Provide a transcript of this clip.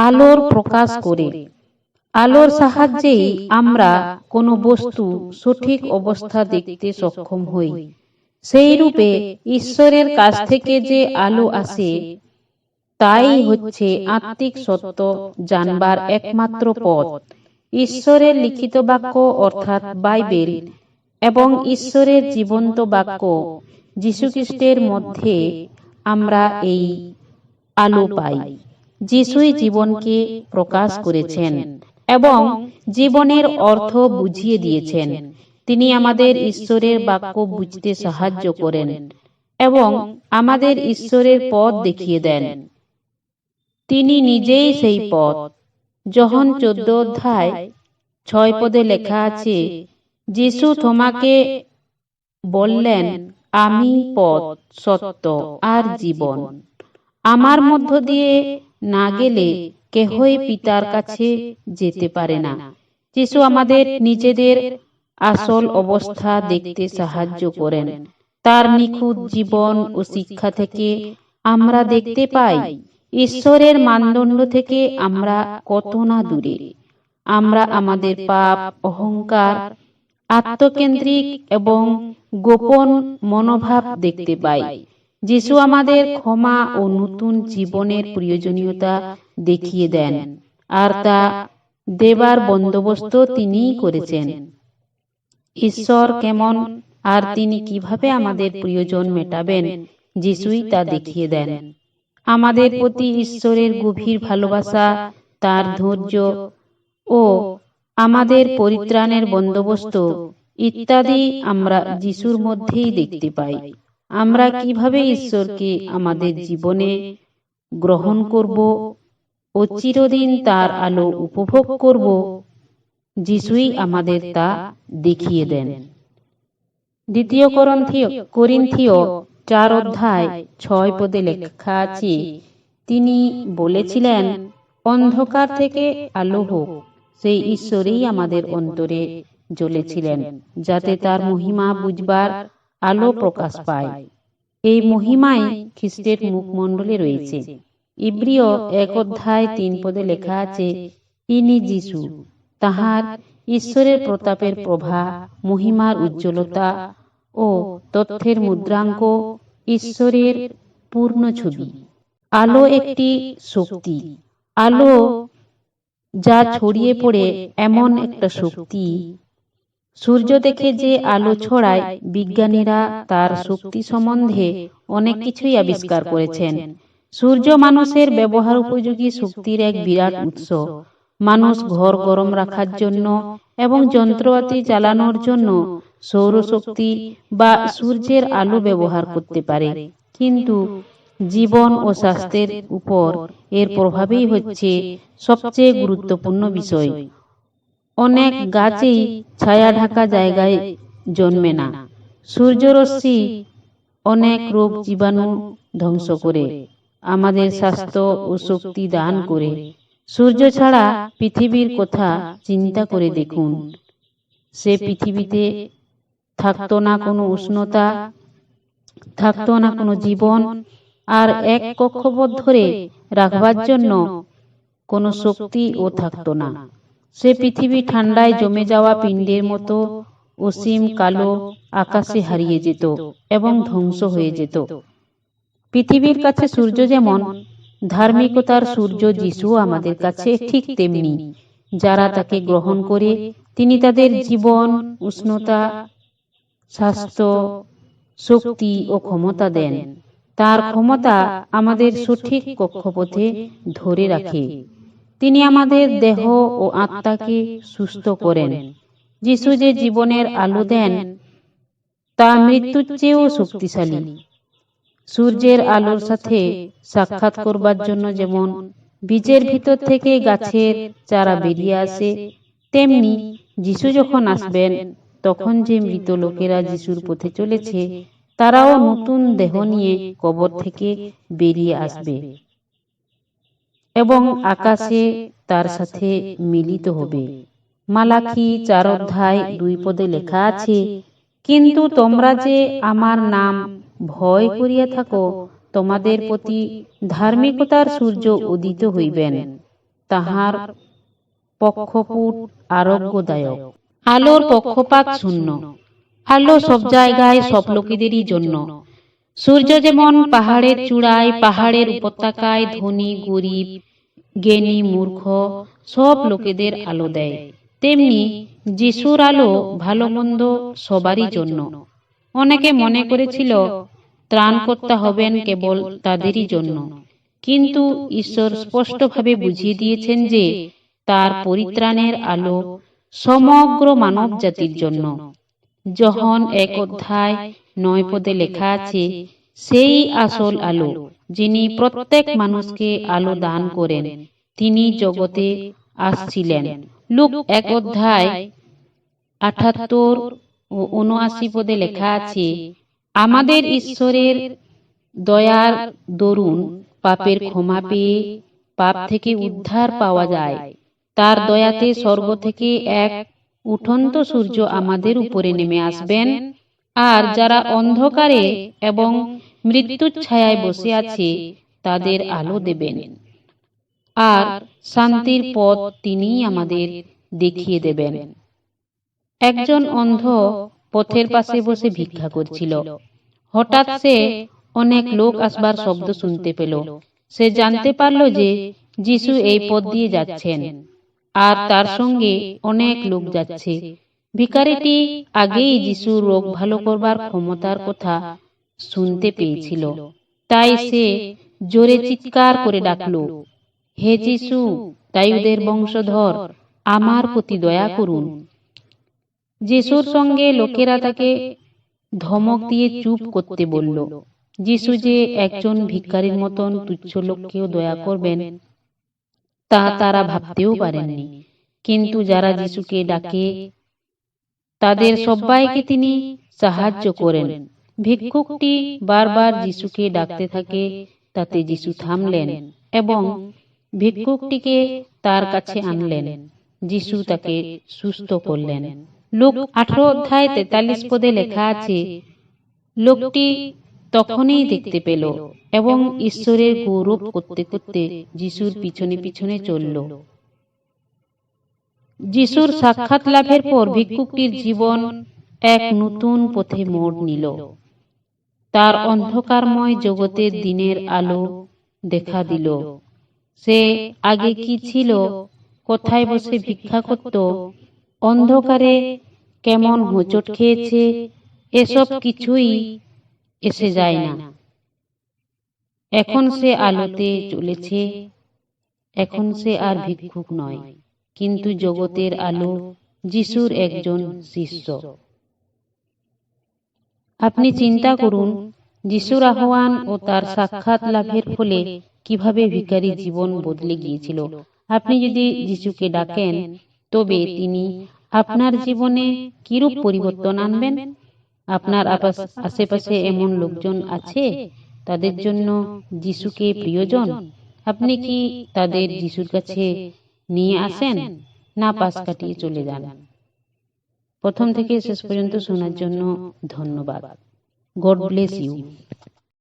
আলোর প্রকাশ করে। আলোর সাহায্যেই আমরা কোনো বস্তু সঠিক অবস্থা দেখতে সক্ষম হই। সেই রূপে ঈশ্বরের কাছ থেকে যে আলো আসে তাই হচ্ছে আত্মিক সত্য জানবার একমাত্র পথ। ঈশ্বরের লিখিত বাক্য অর্থাৎ বাইবেল এবং ঈশ্বরের জীবন্ত বাক্য যীশুখ্রিস্টের মধ্যে আমরা এই আলো পাই। যিশুই জীবনকে প্রকাশ করেছেন এবং জীবনের অর্থ বুঝিয়ে দিয়েছেন। তিনি আমাদের ঈশ্বরের বাক্য বুঝতে সাহায্য করেন এবং আমাদের ঈশ্বরের পথ দেখিয়ে দেন। তিনি নিজেই সেই পথ। যখন চোদ্দ অধ্যায় ছয় পদে লেখা আছে, যিশু তোমাকে বললেন, আমি পথ, সত্য আর জীবন। আমার মধ্য দিয়ে না গেলে কেহই পিতার কাছে যেতে পারে না। যিশু আমাদের নিজেদের আসল অবস্থা দেখতে সাহায্য করেন। তার নিখুঁত জীবন ও শিক্ষা থেকে আমরা দেখতে পাই, ঈশ্বরের মানদণ্ড থেকে আমরা কত না দূরে। আমরা আমাদের পাপ, অহংকার, আত্মকেন্দ্রিক এবং গোপন মনোভাব দেখতে পাই। যিশু আমাদের ক্ষমা ও নতুন জীবনের প্রয়োজনীয়তা দেখিয়ে দেন, আর তা দেবার বন্দোবস্ত তিনিই করেছেন। ঈশ্বর কেমন, আর তিনি কীভাবে আমাদের প্রয়োজন মেটাবেন, যিশুই তা দেখিয়ে দেন। আমাদের প্রতি ঈশ্বরের গভীর ভালোবাসা, তার ধৈর্য ও আমাদের পরিত্রাণের বন্দোবস্ত ইত্যাদি আমরা যিশুর মধ্যেই দেখতে পাই। আমরা কীভাবে ঈশ্বরকে আমাদের জীবনে গ্রহণ করব ও চিরদিন তার আলো উপভোগ করব। যিশুই আমাদের তা দেখিয়ে দেন। দ্বিতীয় করন্থীয় করিন্থীয় চার অধ্যায় ছয় পদে লেখা আছে তিনি বলেছিলেন অন্ধকার থেকে আলো হোক। সেই ঈশ্বরেই আমাদের অন্তরে জ্বলেছিলেন যাতে তার মহিমা বুঝবার আলো প্রকাশ পায়। এই মহিমাই খ্রিস্টের মুখমণ্ডলে রয়েছে। ইব্রিয় এক অধ্যায় তিন পদে লেখা আছে ইনি যিশু। তাহার ঈশ্বরের প্রতাপের প্রভা মহিমার উজ্জ্বলতা ও তথ্যের মুদ্রাঙ্ক ঈশ্বরের পূর্ণ ছবি। আলো একটি শক্তি। আলো যা ছড়িয়ে পড়ে এমন একটা শক্তি। সূর্য দেখে যে আলো ছড়ায়, বিজ্ঞানীরা তার শক্তি সম্বন্ধে অনেক কিছুই আবিষ্কার করেছেন। সূর্য মানুষের ব্যবহার উপযোগী শক্তির এক বিরাট উৎস। মানুষ ঘর গরম রাখার জন্য এবং যন্ত্রপাতি চালানোর জন্য সৌরশক্তি বা সূর্যের আলো ব্যবহার করতে পারে। কিন্তু জীবন ও স্বাস্থ্যের উপর এর প্রভাবই হচ্ছে সবচেয়ে গুরুত্বপূর্ণ বিষয়। অনেক গাছেই ছায়া ঢাকা জায়গায় জন্মে না। সূর্যরশ্মি অনেক রোগ জীবাণু ধ্বংস করে। আমাদের স্বাস্থ্য ও শক্তি দান করে। সূর্য ছাড়া পৃথিবীর কথা চিন্তা করে দেখুন। সে পৃথিবীতে থাকতো না কোনো উষ্ণতা, থাকতো না কোনো জীবন, আর এক কক্ষপথ ধরে রাখবার জন্য কোনো শক্তি ও থাকতো না। সে পৃথিবী ঠান্ডায় জমে যাওয়া পিণ্ডের মতো অসীম কালো আকাশে হারিয়ে যেত এবং ধ্বংস হয়ে যেত। পৃথিবীর কাছে সূর্য যেমন, ধার্মিকতার সূর্য যিশু আমাদের কাছে ঠিক তেমনি, যারা তাকে গ্রহণ করে তিনি তাদের জীবন, উষ্ণতা, স্বাস্থ্য, শক্তি ও ক্ষমতা দেন। তার ক্ষমতা আমাদের সঠিক কক্ষপথে ধরে রাখে। তিনি আমাদের দেহ ও আত্মাকে সুস্থ করেন। যিশু যে জীবনের আলো দেন, তা মৃত্যুর চেয়েও শক্তিশালী। সূর্যের আলোর সাথে সাক্ষাৎ করবার জন্য যেমন বীজের ভিতর থেকে গাছের চারা বেরিয়ে আসে, তেমনি যিশু যখন আসবেন, তখন যে মৃত লোকেরা যিশুর পথে চলেছে, তারাও নতুন দেহ নিয়ে কবর থেকে বেরিয়ে আসবে। এবং আকাশে তার সাথে মিলিত হবে। মালাকি চার অধ্যায় দুই পদে লেখা আছে, কিন্তু তোমরা যে আমার নাম ভয় করিয়া থাকো, তোমাদের প্রতি ধার্মিকতার সূর্য উদিত হইবেন। তাহার পক্ষপুট আরোগ্যদায়ক। আলোর পক্ষপাত শূন্য। আলো সব জায়গায় সব লোকেদেরই জন্য। সূর্য যেমন পাহাড়ের চূড়ায় পাহাড়ের উপত্যকায় ধনী, গরিব জ্ঞানী মূর্খ সব লোকেদের আলো দেয়। তেমনি যিশুর আলো ভালো মন্দ সবারই জন্য। অনেকে মনে করেছিল, ত্রাণকর্তা হবেন কেবল তাদেরই জন্য। কিন্তু ঈশ্বর স্পষ্টভাবে বুঝিয়ে দিয়েছেন যে, তার পরিত্রাণের আলো সমগ্র মানব জাতির জন্য। যখন এক অধ্যায় নয় পদে লেখা আছে, সেই আসল আলো যিনি প্রত্যেক মানুষকে আলো দান করেন। তিনি জগতে আসছিলেন। লুক এক অধ্যায় আঠাত্তর ও উনআশি পদে লেখা আছে আমাদের ঈশ্বরের দয়ার দরুন পাপের ক্ষমা পেয়ে পাপ থেকে উদ্ধার পাওয়া যায়। তার দয়াতে স্বর্গ থেকে এক উঠন্ত সূর্য আমাদের উপরে নেমে আসবেন। আর যারা অন্ধকারে এবং মৃত্যুর ছায়ায় বসে আছে তাদের আলো দেবেন। আর শান্তির পথ তিনিই আমাদের দেখিয়ে দেবেন। একজন অন্ধ পথের পাশে বসে ভিক্ষা করছিল। হঠাৎ সে অনেক লোক আসবার শব্দ শুনতে পেল। সে জানতে পারল যে যিশু এই পথ দিয়ে যাচ্ছেন। আর তার সঙ্গে অনেক লোক যাচ্ছে। ভিকারিটি আগেই যিশু রোগ ভালো করবার ক্ষমতার কথা শুনতে পেয়েছিল। তাই সে জোরে চিৎকার করে ডাকল হে যিশু তাইদের বংশধর আমার প্রতি দয়া করুন। যিশুর সঙ্গে লোকেরা তাকে ধমক দিয়ে চুপ করতে বলল যিশু যে একজন ভিক্ষারীর মতন তুচ্ছ লোককেও দয়া করবেন তা তারা ভাবতেও পারেননি কিন্তু যারা যিশুকে ডাকে তাদের সবাইকে তিনি সাহায্য করেন। ভিক্ষুকটি বারবার যিশুকে ডাকতে থাকে, তাতে যিশু থামলেন এবং ভিক্ষুকটিকে তার কাছে আনলেন। যিশু তাকে সুস্থ করলেন। লোক আঠারো অধ্যায় তেতাল্লিশ পদে লেখা আছে, লোকটি তখনই দেখতে পেল এবং ঈশ্বরের গৌরব করতে করতে যিশুর পিছনে পিছনে চলল। যিশুর সাক্ষাৎ লাভের পর ভিক্ষুকটির জীবন এক নতুন পথে মোড় নিল। তার অন্ধকারময় জগতের দিনের আলো দেখা দিল। সে আগে কি ছিল, কোথায় বসে ভিক্ষা করত, অন্ধকারে কেমন হোঁচট খেয়েছে, এসব কিছুই এসে যায় না। এখন সে আলোতে চলেছে এখন সে আর ভিক্ষুক নয়, কিন্তু জগতের আলো যিশুর একজন শিষ্য। আপনি চিন্তা করুন যিশুর আহ্বান ও তার সাক্ষাৎ লাভের ফলে কীভাবে ভিখারি জীবন বদলে গিয়েছিল? আপনি যদি যিশুকে ডাকেন তবে তিনি আপনার জীবনে কিরূপ পরিবর্তন আনবেন? আপনার আশেপাশে এমন লোকজন আছে? তাদের জন্য যিশুকে প্রিয়জন? আপনি কি তাদের যিশুর কাছে নিয়ে আসেন? না পাশ কাটিয়ে চলে যান। প্রথম থেকে শেষ পর্যন্ত শোনার জন্য ধন্যবাদ। God bless you